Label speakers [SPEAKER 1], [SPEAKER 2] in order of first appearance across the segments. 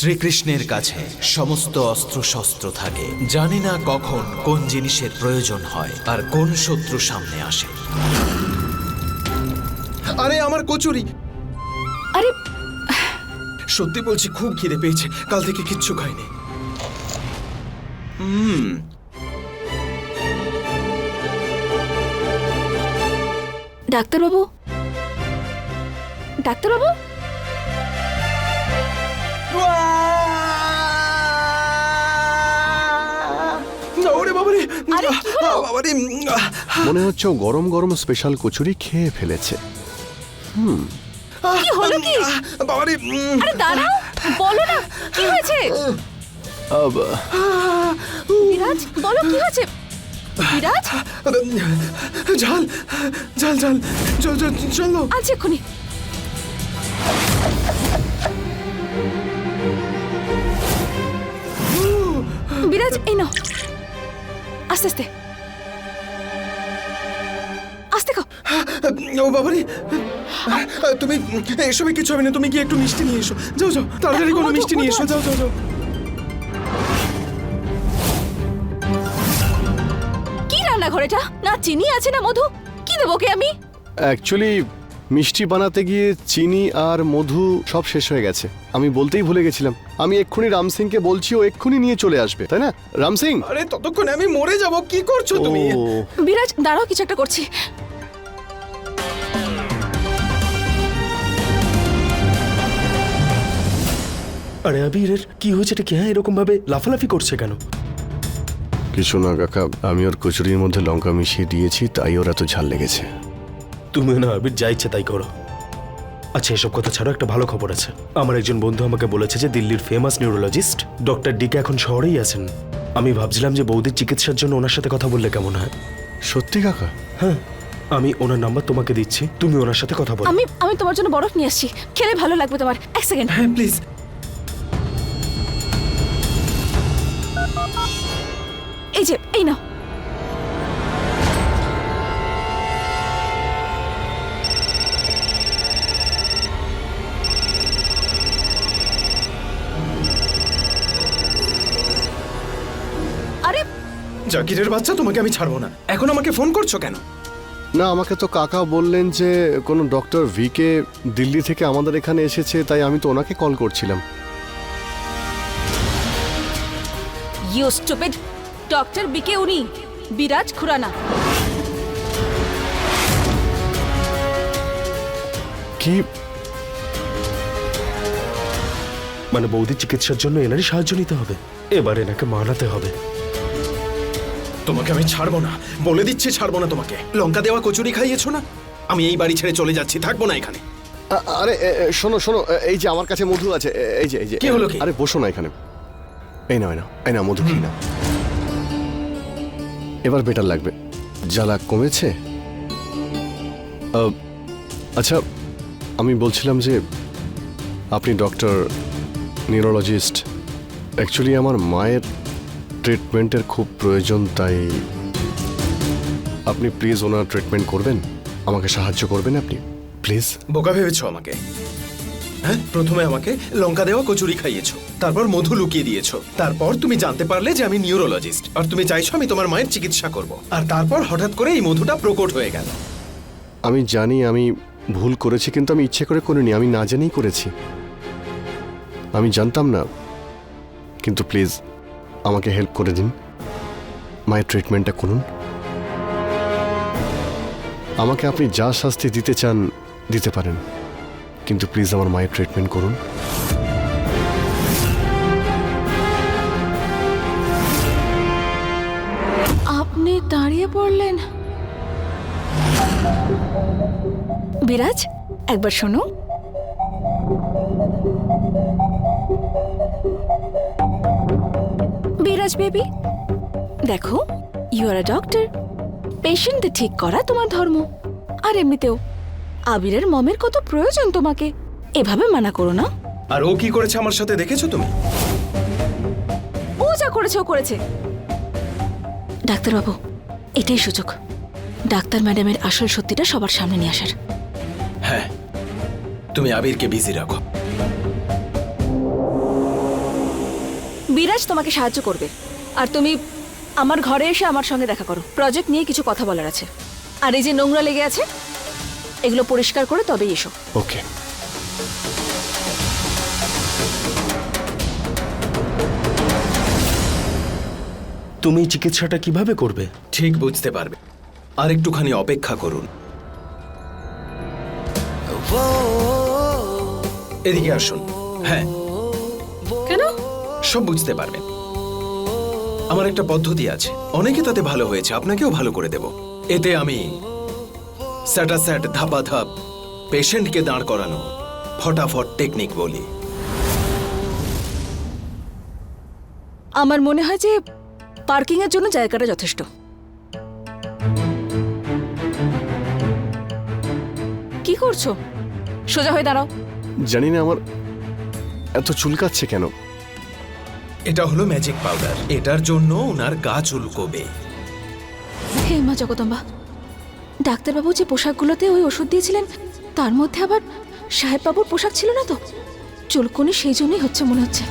[SPEAKER 1] শ্রীকৃষ্ণের কাছে সমস্ত অস্ত্র শস্ত্র থাকে। জানি না কখন কোন জিনিসের প্রয়োজন হয় আর কোন শত্রু সামনে আসে।
[SPEAKER 2] আরে আমার কচুরি।
[SPEAKER 3] আরে।
[SPEAKER 2] সত্যি বলছি খুব খিদে পেয়েছে। কাল থেকে কিচ্ছু খাইনি।
[SPEAKER 3] হুম। ডাক্তারবাবু?
[SPEAKER 2] ডাক্তারবাবু?
[SPEAKER 3] আরে, কি হলো?
[SPEAKER 2] বাবারে
[SPEAKER 4] মনে হচ্ছে ও গরম গরম স্পেশাল কচুরি খেয়ে ফেলেছে।
[SPEAKER 3] কি হলো কি?
[SPEAKER 2] বাবারে
[SPEAKER 3] আরে দাঁড়াও বলো না কি হয়েছে?
[SPEAKER 4] আব,
[SPEAKER 3] বিরাজ বলো কি হয়েছে? বিরাজ?
[SPEAKER 2] ঝাল ঝাল ঝাল চল চল চলো
[SPEAKER 3] আজ এক্ষুনি। বিরাজ এই নাও। আস্তে আস্তে। আস্তে খাও
[SPEAKER 2] ও বাবারে। তুমি এসবে কিছু হবে না তুমি গিয়ে একটু মিষ্টি নিয়ে এসো। যাও যাও তাড়াতাড়ি কোনো মিষ্টি নিয়ে এসো যাও যাও যাও।
[SPEAKER 3] কি রান্নাঘরেটা না চিনি আছে না মধু? কি দেবো কে আমি?
[SPEAKER 4] অ্যাকচুয়ালি মিষ্টি বানাতে গিয়ে চিনি আর মধু সব শেষ হয়ে গেছে। আমি বলতেই ভুলে গেছিলাম। আমি এক্ষুনি রাম সিংকে বলছি ও এক্ষুনি নিয়ে চলে আসবে তাই না? রাম সিং!
[SPEAKER 2] আরে ততক্ষণে আমি মরে যাব কি করছ তুমি?
[SPEAKER 3] বিরাজ দাঁড়াও কিছু একটা করছি।
[SPEAKER 5] আরে আবিরের কি হয়েছে? এটা কি হ্যাঁ এরকম ভাবে লাফালাফি করছে কেন?
[SPEAKER 4] কিছু না কাকা। আমি ওর কচুরির মধ্যে লঙ্কা মিশিয়ে দিয়েছি তাই ওর এত ঝাল লেগেছে।
[SPEAKER 5] তুমিও না আবির যা ইচ্ছে তাই করো। আচ্ছা এসব কথা ছাড়াও একটা ভালো খবর আছে। আমার একজন বন্ধু আমাকে বলেছে যে দিল্লির ফেমাস নিউরোলজিস্ট ডক্টর ডিকে এখন শহরেই আছেন। আমি ভাবছিলাম যে বৌদির চিকিৎসার জন্য ওনার সাথে কথা বললে কেমন হয়।
[SPEAKER 4] সত্যি কাকা?
[SPEAKER 5] হ্যাঁ আমি ওনার নাম্বার তোমাকে দিচ্ছি তুমি ওনার সাথে কথা বলো।
[SPEAKER 3] আমি আমি তোমার জন্য বরফ নিয়ে আসছি। খেলে ভালো লাগবে তোমার। এক সেকেন্ড।
[SPEAKER 2] হ্যাঁ প্লিজ
[SPEAKER 3] এই যে এই নাও।
[SPEAKER 2] জাকিরের বাচ্চা তোমাকে আমি ছাড়বো না। এখন আমাকে ফোন করছ কেন?
[SPEAKER 4] না আমাকে তো কাকা বললেন যে কোনো ডক্টর ভিকে দিল্লি থেকে আমাদের এখানে এসেছে তাই আমি তো ওনাকে কল করছিলাম।
[SPEAKER 3] ইউ স্টুপিড ডক্টর বিকে উনি বিরাজ খুরানা।
[SPEAKER 4] কি?
[SPEAKER 5] মানে বৌদির চিকিৎসার জন্য এনারই সাহায্য নিতে হবে। এবার এনাকে মানাতে হবে।
[SPEAKER 2] তোমাকে আমি ছাড়বো না। বলে দিচ্ছি ছাড়বো না তোমাকে। লঙ্কা দেওয়া কচুরি খাইয়েছো না? আমি এই বাড়ি ছেড়ে চলে যাচ্ছি থাকব না এখানে।
[SPEAKER 4] আরে শোনো শোনো এই যে আমার কাছে মধু আছে এই যে এই যে
[SPEAKER 2] কি হলো কি?
[SPEAKER 4] আরে বসো না এখানে। এই নাও এই নাও এই নাও মধু খেয়ে নাও। এবার বেটার লাগবে। জ্বালা কমেছে? আচ্ছা আমি বলছিলাম যে আপনি ডক্টর নিউরোলজিস্ট। অ্যাকচুয়ালি আমার মায়ের ট্রিটমেন্টের খুব প্রয়োজন তাই আপনি প্লিজ ওনার ট্রিটমেন্ট করবেন। আমাকে সাহায্য করবেন আপনি প্লিজ
[SPEAKER 2] বোকা ভেবেছো আমাকে? হ্যাঁ প্রথমে আমাকে লঙ্কা দেওয়া কচুরি খাইয়েছো তারপর মধু লুকিয়ে দিয়েছ তারপর তুমি জানতে পারলে যে আমি নিউরোলজিস্ট আর তুমি চাইছো আমি তোমার মায়ের চিকিৎসা করব আর তারপর হঠাৎ করে এই মধুটা প্রকট হয়ে গেল।
[SPEAKER 4] আমি জানি আমি ভুল করেছি কিন্তু আমি ইচ্ছে করে করিনি আমি না জেনেই করেছি। আমি জানতাম না কিন্তু প্লিজ আমাকে হেল্প করে দিন। মায়ের ট্রিটমেন্টটা করুন। আমাকে আপনি যা শাস্তি দিতে চান, দিতে পারেন। কিন্তু প্লিজ আমার মায়ের ট্রিটমেন্ট করুন।
[SPEAKER 3] আপনি দাঁড়িয়ে পড়লেন। বিরাজ, একবার শোনো। বিরাজ বেবি দেখো ইউ আর আ ডক্টর পেশেন্টদের ঠিক করা তোমার ধর্ম। আর এমনিতেও আবিরের মমের কত প্রয়োজন তোমাকে। এভাবে মানা করো না।
[SPEAKER 2] আর ও কি করেছে আমার সাথে দেখেছ তুমি?
[SPEAKER 3] ও যা করেছে ও করেছে। ডাক্তারবাবু এটাই সুযোগ। ডাক্তার ম্যাডামের আসল সত্যিটা সবার সামনে নিয়ে আসার।
[SPEAKER 2] হ্যাঁ তুমি আবিরকে বিজি রাখো।
[SPEAKER 3] বিরাজ তোমাকে সাহায্য করবে। আর তুমি আমার ঘরে এসে আমার সঙ্গে দেখা করো। প্রজেক্ট নিয়ে কিছু কথা বলার আছে। আর এই যে নোংরা লেগে আছে এগুলো পরিষ্কার করে তবেই এসো।
[SPEAKER 4] ওকে।
[SPEAKER 5] তুমি চিকিৎসাটা কীভাবে করবে?
[SPEAKER 2] ঠিক বুঝতে পারবে। আর একটুখানি অপেক্ষা করুন। এদিকে আসুন। হ্যাঁ। সব বুঝতে পারবেন আমার একটা পদ্ধতি আছে। অনেকে তাতে ভালো হয়েছে আপনাকেও ভালো করে দেব। এতে আমি স্যাটাস্যাট ধাপা ধাপ পেশেন্টকে দাঁড় করানো ফটাফট টেকনিক বলি।
[SPEAKER 3] আমার মনে হয় যে পার্কিং এর জন্য জায়গাটা যথেষ্ট। কি করছ? সোজা হয়ে দাঁড়াও।
[SPEAKER 4] জানি না আমার এত চুলকাচ্ছে কেন।
[SPEAKER 2] এটা হলো ম্যাজিক পাউডার এটার জন্য ওনার গা চুলকোবে।
[SPEAKER 3] হে মা জগদম্বা, ডাক্তারবাবু যে পোশাকগুলোতে ওই ওষুধ দিয়েছিলেন, তার মধ্যে আবার সাহেব বাবুর পোশাক ছিল না তো? চুলকুনি সেই জন্যই হচ্ছে মনে হচ্ছে।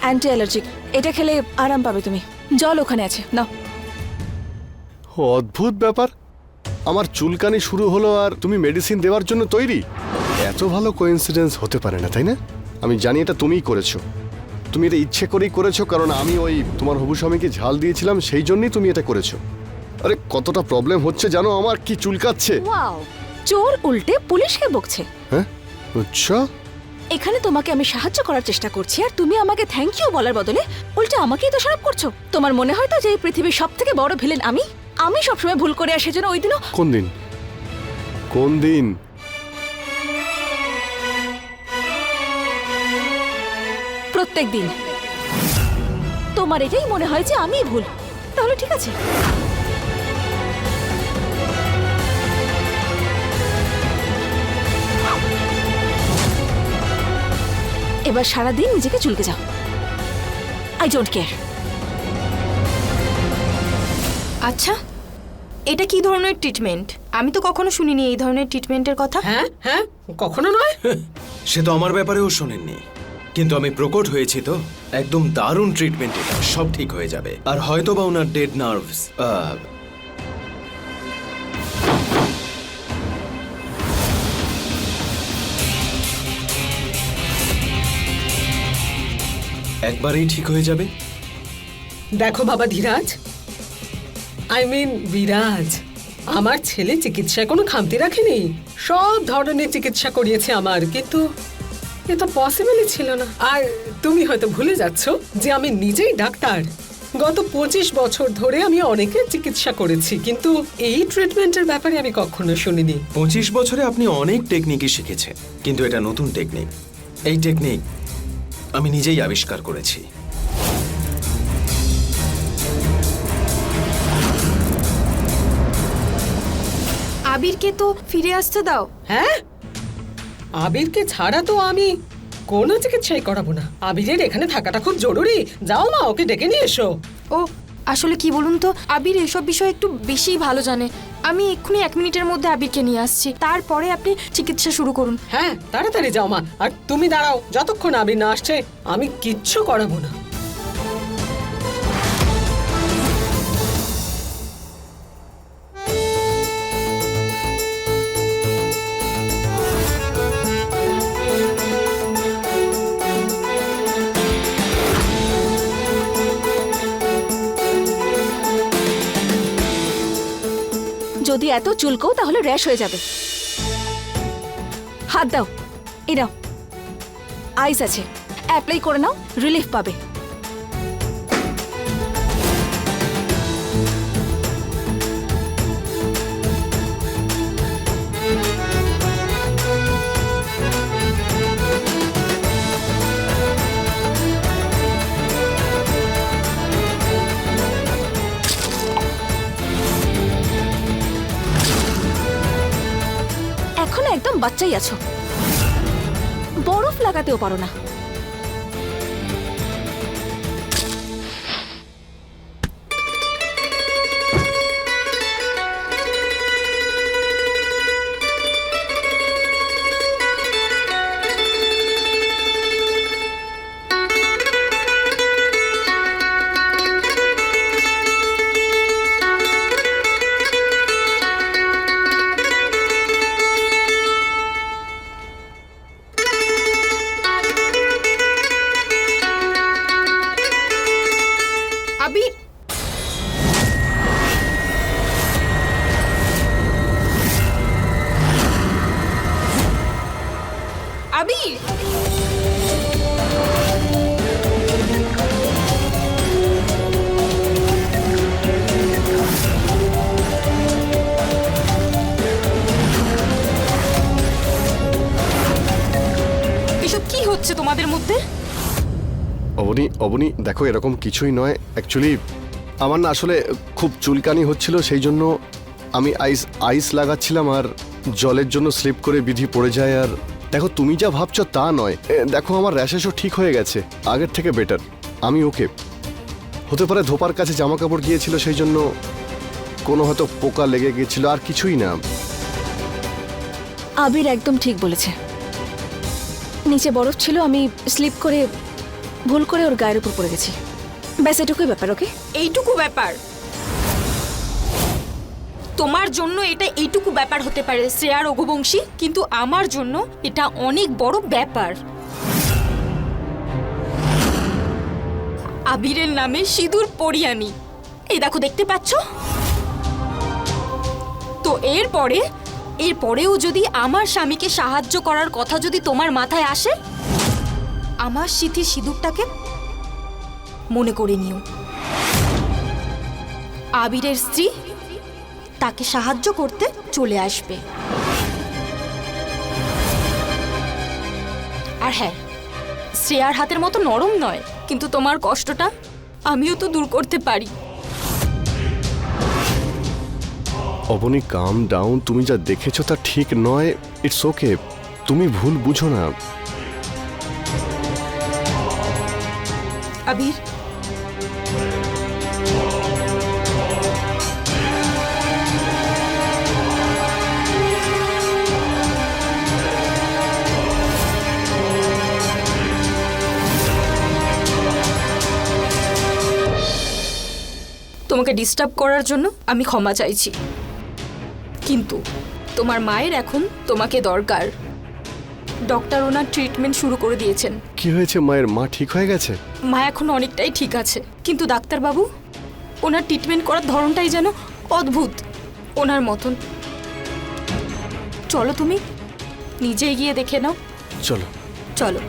[SPEAKER 3] অ্যান্টি অ্যালার্জিক এটা খেলে আরাম পাবে তুমি। জল ওখানে আছে। নাও।
[SPEAKER 4] অদ্ভুত ব্যাপার। আমার চুলকানি শুরু হলো আর তুমি মেডিসিন দেওয়ার জন্য তৈরি। এত ভালো কোইন্সিডেন্স হতে পারে না তাই না? আমি জানি এটা তুমিই করেছ। তুমি এটা ইচ্ছে করেই করেছ কারণ আমি ওই তোমার হবু স্বামীকে ঝাল দিয়েছিলাম সেই জন্যই তুমি এটা করেছ। আরে কতটা প্রবলেম হচ্ছে জানো আমার? কি চুলকাচ্ছে?
[SPEAKER 3] ওয়াও! চোর উল্টে পুলিশকে বকছে।
[SPEAKER 4] হ্যাঁ? আচ্ছা।
[SPEAKER 3] এখানে তোমাকে আমি সাহায্য করার চেষ্টা করছি আর তুমি আমাকে থ্যাংক ইউ বলার বদলে উল্টে আমাকেই দোষারোপ করছ। তোমার মনে হয় তো যে এই পৃথিবীর সব থেকে বড় ভিলেন আমি? আমি সবসময় ভুল করে আর সেজন্য ওই দিনও
[SPEAKER 4] কোন দিন? কোন দিন?
[SPEAKER 3] প্রত্যেক দিন। তোমার এটাই মনে হয় যে আমিই ভুল। তাহলে ঠিক আছে। এবার সারাদিন নিজেকে চুলকে যাও। আই ডোন্ট কেয়ার
[SPEAKER 6] আচ্ছা এটা কি ধরনের ট্রিটমেন্ট আমি তো কখনো শুনিনি এই ধরনের ট্রিটমেন্টের কথা।
[SPEAKER 7] হ্যাঁ হ্যাঁ কখনো নয়।
[SPEAKER 2] সে তো আমার ব্যাপারেও শোনেননি। কিন্তু আমি প্রকট হয়েছি তো। একদম দারুণ ট্রিটমেন্ট এটা। সব ঠিক হয়ে যাবে। আর হয়তো বা ওনার ডেড নার্ভস একবারেই ঠিক হয়ে যাবে?
[SPEAKER 7] দেখো বাবা ধীরাজ। আই মিন বিরাজ আমার ছেলে চিকিৎসায় কোনো খামতি রাখেনি। সব ধরনের চিকিৎসা করিয়েছে আমার কিন্তু এ তো পসিবলই ছিল না। আর তুমি হয়তো ভুলে যাচ্ছ যে আমি নিজেই ডাক্তার। গত পঁচিশ বছর ধরে আমি অনেকের চিকিৎসা করেছি কিন্তু এই ট্রিটমেন্টের ব্যাপারে আমি কখনো শুনিনি।
[SPEAKER 2] পঁচিশ বছরে আপনি অনেক টেকনিকই শিখেছেন কিন্তু এটা নতুন টেকনিক এই টেকনিক আমি নিজেই আবিষ্কার করেছি।
[SPEAKER 6] আবিরকে তো ফিরে আসতে দাও।
[SPEAKER 7] হ্যাঁ? আবিরকে ছাড়া তো আমি কোনো চিকিৎসাই করাবো না। আবিরের এখানে থাকাটা খুব জরুরি। যাও মা ওকে ডেকে নিয়ে এসো।
[SPEAKER 6] ও আসলে কি বলুন তো? আবির এসব বিষয়ে একটু বেশিই ভালো জানে। আমি এক্ষুনি এক মিনিটের মধ্যে আবিরকে নিয়ে আসছি। তারপরে আপনি চিকিৎসা শুরু করুন।
[SPEAKER 7] হ্যাঁ তাড়াতাড়ি যাও মা। আর তুমি দাঁড়াও, যতক্ষণ আবির না আসছে, আমি কিচ্ছু করাবো না।
[SPEAKER 3] এত চুলকো তাহলে র্যাশ হয়ে যাবে। হাত দাও, এই নাও। আইস আছে। অ্যাপ্লাই করে নাও রিলিফ পাবে। বাচ্চাই আছো। বরফ লাগাতেও পারো না।
[SPEAKER 6] তোমাদের মধ্যে?
[SPEAKER 4] অবনি অবনি দেখো এরকম কিছুই নয়। অ্যাকচুয়ালি আমার না আসলে খুব চুলকানি হচ্ছিল সেই জন্য আমি আইস আইস লাগাচ্ছিলাম আর জলের জন্য স্লিপ করে বিধি পড়ে যায় আর দেখো তুমি যা ভাবছ তা নয়। এ, দেখো আমার র্যাশেসও ঠিক হয়ে গেছে। আগের থেকে বেটার আমি ওকে। হতে পারে ধোপার কাছে জামা কাপড় গিয়েছিল সেই জন্য কোনো হয়তো পোকা লেগে গিয়েছিল আর কিছুই না।
[SPEAKER 3] আবির একদম ঠিক বলেছে। নিচে বরফ ছিল, আমি স্লিপ করে ভুল করে ওর গায়ের উপর পড়ে গেছি। ব্যাস, এটুকুই ব্যাপার, ওকে?
[SPEAKER 6] এইটুকু ব্যাপার। তোমার জন্য এটা এইটুকু ব্যাপার হতে পারে, শ্রেয়া রঘুবংশী, কিন্তু আমার জন্য এটা অনেক বড় ব্যাপার। আবিরের নামে সিঁদুর পরিয়ানি এই দেখো, দেখতে পাচ্ছ? তো এরপরে এরপরেও যদি আমার স্বামীকে সাহায্য করার কথা যদি তোমার মাথায় আসে, আমার সিথি সিঁদুরটাকে মনে করে নিও। আবিরের স্ত্রী তাকে সাহায্য করতে চলে আসবে। আর হ্যাঁ শ্রেয়ার হাতের মতো নরম নয়, কিন্তু তোমার কষ্টটা আমিও তো দূর করতে পারি।
[SPEAKER 4] অবনি কাম ডাউন তুমি যা দেখেছ তা ঠিক নয়। ইটস ওকে তুমি ভুল বুঝো না।
[SPEAKER 6] আবির। তোমাকে ডিস্টার্ব করার জন্য আমি ক্ষমা চাইছি। কিন্তু তোমার মায়ের এখন তোমাকে দরকার। ডক্টর ওনার ট্রিটমেন্ট শুরু করে দিয়েছেন।
[SPEAKER 4] কি হয়েছে মায়ের? মা ঠিক হয়ে গেছে?
[SPEAKER 6] মা এখন অনেকটাই ঠিক আছে। কিন্তু ডাক্তারবাবু ওনার ট্রিটমেন্ট করার ধরনটাই যেন অদ্ভুত। ওনার মতন। চলো তুমি নিজে গিয়ে দেখে নাও।
[SPEAKER 4] চলো।
[SPEAKER 6] চলো।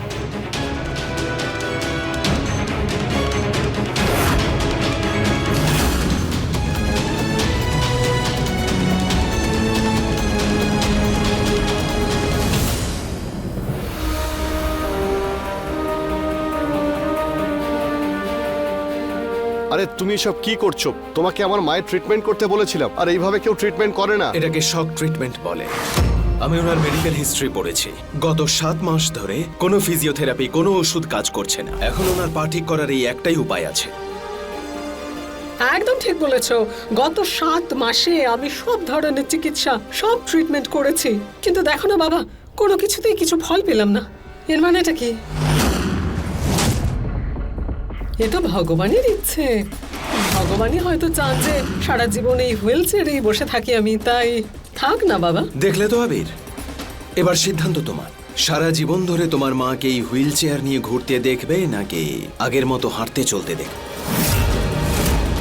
[SPEAKER 4] আরে তুমি সব কি করছ? তোমাকে আমার মায়ের ট্রিটমেন্ট করতে বলেছিলাম আর এইভাবে কেউ ট্রিটমেন্ট করে না।
[SPEAKER 2] এটাকে শক ট্রিটমেন্ট বলে। আমি ওনার মেডিকেল হিস্ট্রি পড়েছি। গত সাত মাস ধরে কোনো ফিজিওথেরাপি কোনো ওষুধ কাজ করছে না। এখন ওনার পা ঠিক করার এই একটাই উপায় আছে।
[SPEAKER 7] একদম ঠিক বলেছ। গত সাত মাসে আমি সব ধরনের চিকিৎসা সব ট্রিটমেন্ট করেছি। কিন্তু দেখো না বাবা কোনো কিছুতেই কিছু ফল পেলাম না। এর মানে এটা কি? এ তো ভগবানের ইচ্ছে। ভগবানই হয়তো চান যে সারা জীবন এই হুইল চেয়ারেই বসে থাকি আমি তাই থাক না বাবা।
[SPEAKER 2] দেখলে তো আবির। এবার সিদ্ধান্ত তোমার। সারা জীবন ধরে তোমার মাকে এই হুইল চেয়ার নিয়ে ঘুরতে দেখবে নাকি আগের মতো হাঁটতে চলতে দেখবে?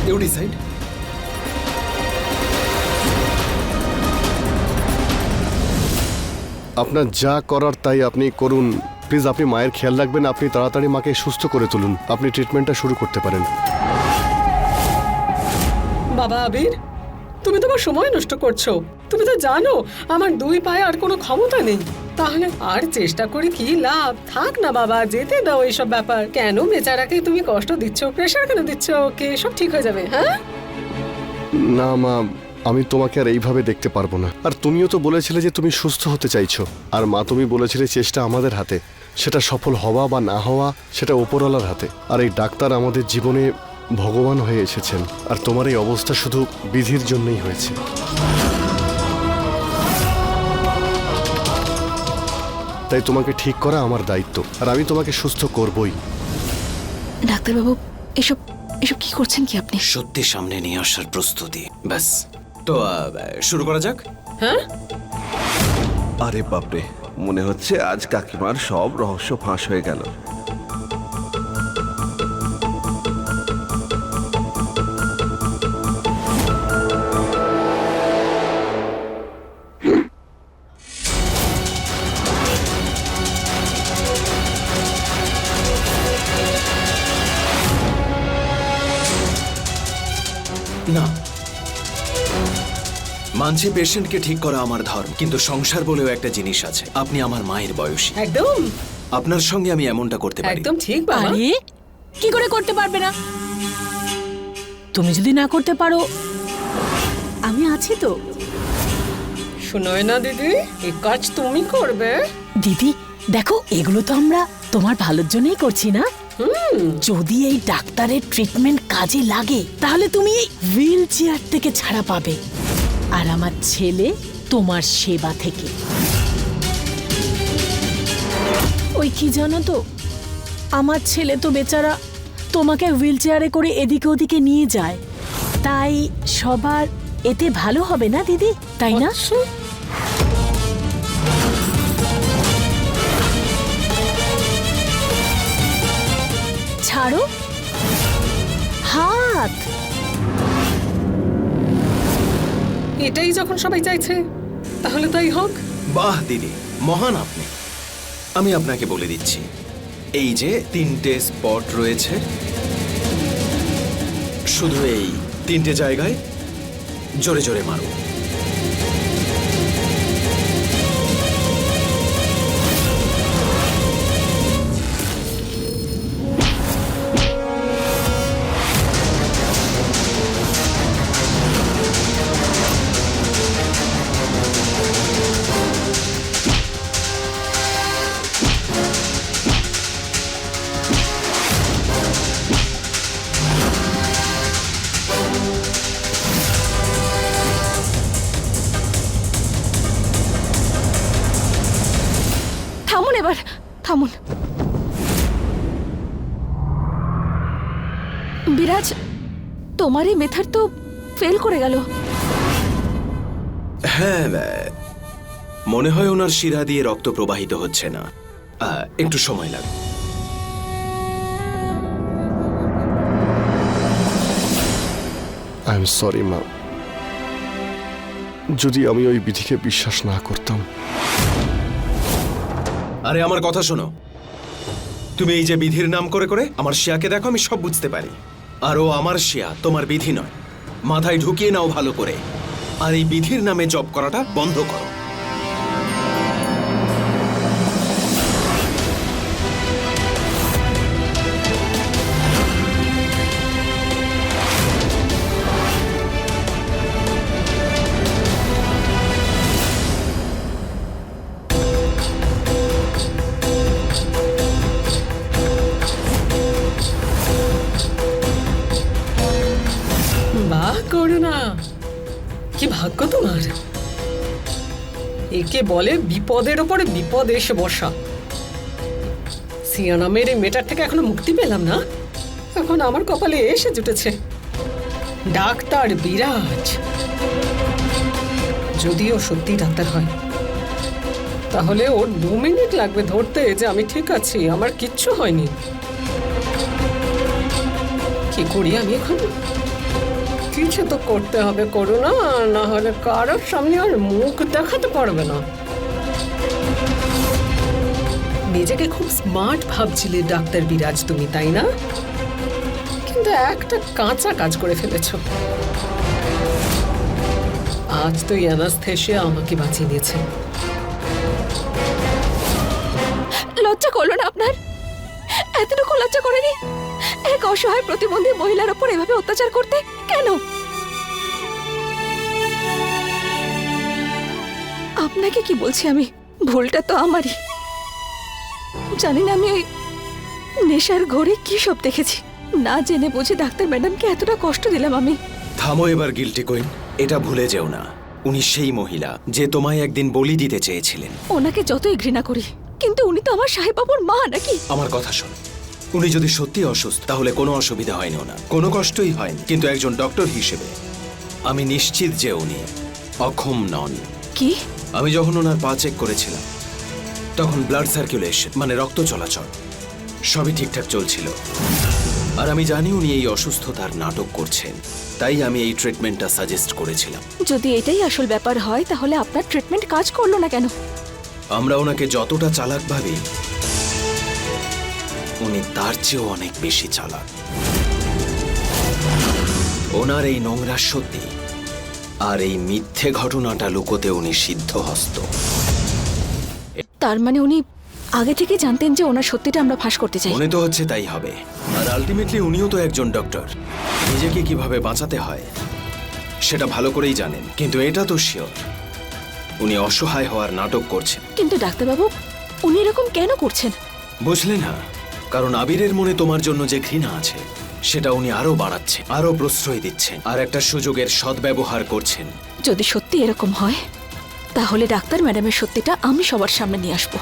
[SPEAKER 2] ইউ ডিসাইড
[SPEAKER 4] আপনার যা করার তাই আপনি করুন। প্লিজ আপনি মায়ের খেয়াল রাখবেন আপনি তাড়াতাড়ি মাকে সুস্থ করে তুলুন। আপনি ট্রিটমেন্টটা শুরু করতে পারেন।
[SPEAKER 7] বাবা আবির তুমি তোমার সময় নষ্ট করছ। তুমি তো জানো আমার দুই পায়ে আর কোনো ক্ষমতা নেই। তাহলে আর চেষ্টা করে কি লাভ? থাক না বাবা যেতে দাও এইসব ব্যাপার। কেন বেচারাকে তুমি কষ্ট দিচ্ছ? প্রেশার কেন দিচ্ছ ওকে? সব ঠিক হয়ে যাবে হ্যাঁ?
[SPEAKER 4] না মা আমি তোমাকে আর এইভাবে দেখতে পারব না। আর তুমিও তো বলেছিলে যে তুমি সুস্থ হতে চাইছো। আর মা তুমি বলেছিলে চেষ্টা আমাদের হাতে। সেটা সফল হওয়া বা না হওয়া সেটা ওপরওয়ালার হাতে। আর এই ডাক্তার আমাদের জীবনে ভগবান হয়ে এসেছেন। আর তোমার এই অবস্থা শুধু বিধির জন্যই হয়েছে। তাই তোমাকে ঠিক করা আমার দায়িত্ব। আর আমি তোমাকে সুস্থ করবই।
[SPEAKER 3] ডাক্তারবাবু এসব এসব কি করছেন কি আপনি?
[SPEAKER 2] সত্যি সামনে নিয়ে আসার প্রস্তুতি ব্যাস। তো শুরু করা যাক।
[SPEAKER 7] হ্যাঁ?
[SPEAKER 8] আরে বাপরে মনে হচ্ছে আজ কাকিমার সব রহস্য ফাঁস হয়ে গেল।
[SPEAKER 2] না মানছি পেশেন্টকে ঠিক করা আমার ধর্ম কিন্তু সংসার বলেও একটা জিনিস আছে। আপনি আমার মায়ের বয়সী।
[SPEAKER 7] একদম।
[SPEAKER 2] আপনার সঙ্গে আমি এমনটা করতে পারি
[SPEAKER 7] একদম ঠিক বাবা।
[SPEAKER 9] আরে? কি করে করতে পারবে না? তুমি যদি না করতে পারো আমি আছি তো।
[SPEAKER 7] শুনোয় না দিদি এই কাজ তুমি করবে।
[SPEAKER 9] দিদি দেখো এগুলো তো আমরা তোমার ভালোর জন্যই করছি না? যদি এই ডাক্তারের ট্রিটমেন্ট কাজে লাগে তাহলে তুমি এই হুইল চেয়ার থেকে ছাড়া পাবে। আর আমার ছেলে তোমার সেবা থেকে। ওই কি জানো তো? আমার ছেলে তো বেচারা তোমাকে হুইল চেয়ারে করে এদিকে ওদিকে নিয়ে যায়। তাই সবার এতে ভালো হবে না দিদি? তাই না। ছাড়ো। হাত!
[SPEAKER 7] এটাই যখন সবাই চাইছে, তাহলে তাই হোক।
[SPEAKER 2] বাহ, দিদি, মহান আপনি। আমি আপনাকে বলে দিচ্ছি, এই যে তিনটে স্পট রয়েছে, শুধু এই তিনটে জায়গায় জোরে জোরে মারুন।
[SPEAKER 3] তোমার এই মেথার তো ফেল করে গেল।
[SPEAKER 2] হ্যাঁ মনে হয় ওনার শিরা দিয়ে রক্ত প্রবাহিত হচ্ছে না। একটু সময় লাগবে
[SPEAKER 4] আই এম সরি মা যদি আমি ওই বিধিকে বিশ্বাস না করতাম।
[SPEAKER 2] আরে আমার কথা শোনো। তুমি এই যে বিধির নাম করে করে আমার শিয়াকে দেখো আমি সব বুঝতে পারি। আর ও আমার শিয়া, তোমার বিধি নয়। মাথায় ঢুকিয়ে নাও ভালো করে। আর এই বিধির নামে জব করাটা বন্ধ করো।
[SPEAKER 7] একে বলে বিপদের ওপরে বিপদ এসে বসা সিয়া নামের এই মেটার থেকে এখনও মুক্তি পেলাম না। এখন আমার কপালে এসে জুটেছে। ডাক্তার বিরাজ। যদিও সত্যি ডাক্তার হয়। তাহলে ওর দু মিনিট লাগবে ধরতে যে আমি ঠিক আছি, আমার কিচ্ছু হয়নি। কি করি আমি এখন? কিছু তো করতে হবে, করুণা। না হলে কারোর সামনে আর মুখ দেখাতে পারবে না। নিজেকে খুব স্মার্ট ভাবছিলে ডাক্তার বিরাজ তুমি, তাই না? কিন্তু একটা কাঁচা কাজ করে ফেলেছ। আজ তো অ্যানাস্থেশিয়া আমাকে বাঁচিয়ে দিয়েছে।
[SPEAKER 3] লজ্জা করল না আপনার? এতটুকু লজ্জা করেনি? এক অসহায় প্রতিবন্ধী মহিলার ওপর এভাবে অত্যাচার করতে কেন? আপনাকে কি বলছি আমি? ভুলটা তো আমারই। জানি না আমি ওই নেশার ঘরে কি সব দেখেছি। না জেনে বুঝে ডাক্তার ম্যাডামকে এতটা কষ্ট দিলাম আমি।
[SPEAKER 2] থামো এবার গিল্টি কইন। এটা ভুলে যেও না। উনি সেই মহিলা যে তোমায় একদিন বলি দিতে চেয়েছিলেন।
[SPEAKER 3] ওনাকে যতই ঘৃণা করি কিন্তু উনি তো আমার সাহেব বাবুর মা নাকি?
[SPEAKER 2] আমার কথা শোন। উনি যদি সত্যি অসুস্থ তাহলে কোনো অসুবিধা হয়নি ওনার। কোনো কষ্টই হয়নি কিন্তু একজন ডক্টর হিসেবে। আমি নিশ্চিত যে উনি অক্ষম নন।
[SPEAKER 3] কি?
[SPEAKER 2] আমি যখন ওনার পা চেক করেছিলাম তখন ব্লাড সার্কুলেশন মানে রক্ত চলাচল সবই ঠিকঠাক চলছিল। আর আমি জানি উনি এই অসুস্থতার নাটক করছেন তাই আমি এই ট্রিটমেন্টটা সাজেস্ট করেছিলাম।
[SPEAKER 3] যদি এটাই আসল ব্যাপার হয় তাহলে আপনার ট্রিটমেন্ট কাজ করল না কেন?
[SPEAKER 2] আমরা ওনাকে যতটা চালাক ভাবি উনি তার চেয়েও অনেক বেশি চালাক। ওনার এই নোংরা সত্যি আর এই মিথ্যে ঘটনাটা লুকোতে উনি সিদ্ধহস্ত।
[SPEAKER 3] তার মানে উনি আগে থেকে জানতেন যে ওনার সত্যিটা আমরা ফাঁস করতে চাই।
[SPEAKER 2] মনে তো হচ্ছে তাই হবে। আর আলটিমেটলি উনিও তো একজন ডক্টর নিজেকে কীভাবে বাঁচাতে হয় সেটা ভালো করেই জানেন। কিন্তু এটা তো শিওর উনি অসহায় হওয়ার নাটক করছেন।
[SPEAKER 3] কিন্তু ডাক্তারবাবু উনি এরকম কেন করছেন?
[SPEAKER 2] বুঝলে না। কারণ আবিরের মনে তোমার জন্য যে ঘৃণা আছে, সেটা উনি আরও বাড়াচ্ছে আরও প্রশ্রয় দিচ্ছে আর একটা সুযোগের সদ্ব্যবহার করছেন।
[SPEAKER 3] যদি সত্যি এরকম হয়, তাহলে ডাক্তার ম্যাডামের সত্যিটা আমি সবার সামনে নিয়ে আসব।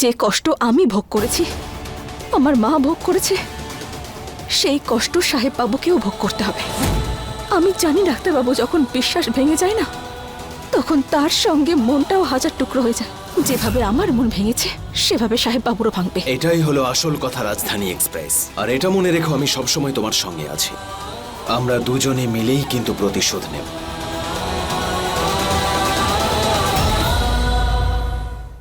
[SPEAKER 3] যে কষ্ট আমি ভোগ করেছি, আমার মা ভোগ করেছে, সেই কষ্ট সাহেব বাবুকেও ভোগ করতে হবে। আমি জানি ডাক্তারবাবু যখন বিশ্বাস ভেঙে যায় না, তখন তার সঙ্গে মনটাও হাজার টুকরো হয়ে যায়। যেভাবে আমার মন ভেঙেছে, সেভাবে সাহেব বাবুরও ভাঙবে।
[SPEAKER 2] এটাই হলো আসল কথা রাজধানী এক্সপ্রেস। আর এটা মনে রেখো, আমি সবসময় তোমার সঙ্গে আছি। আমরা দুজনে মিলেই কিন্তু প্রতিশোধ নেব।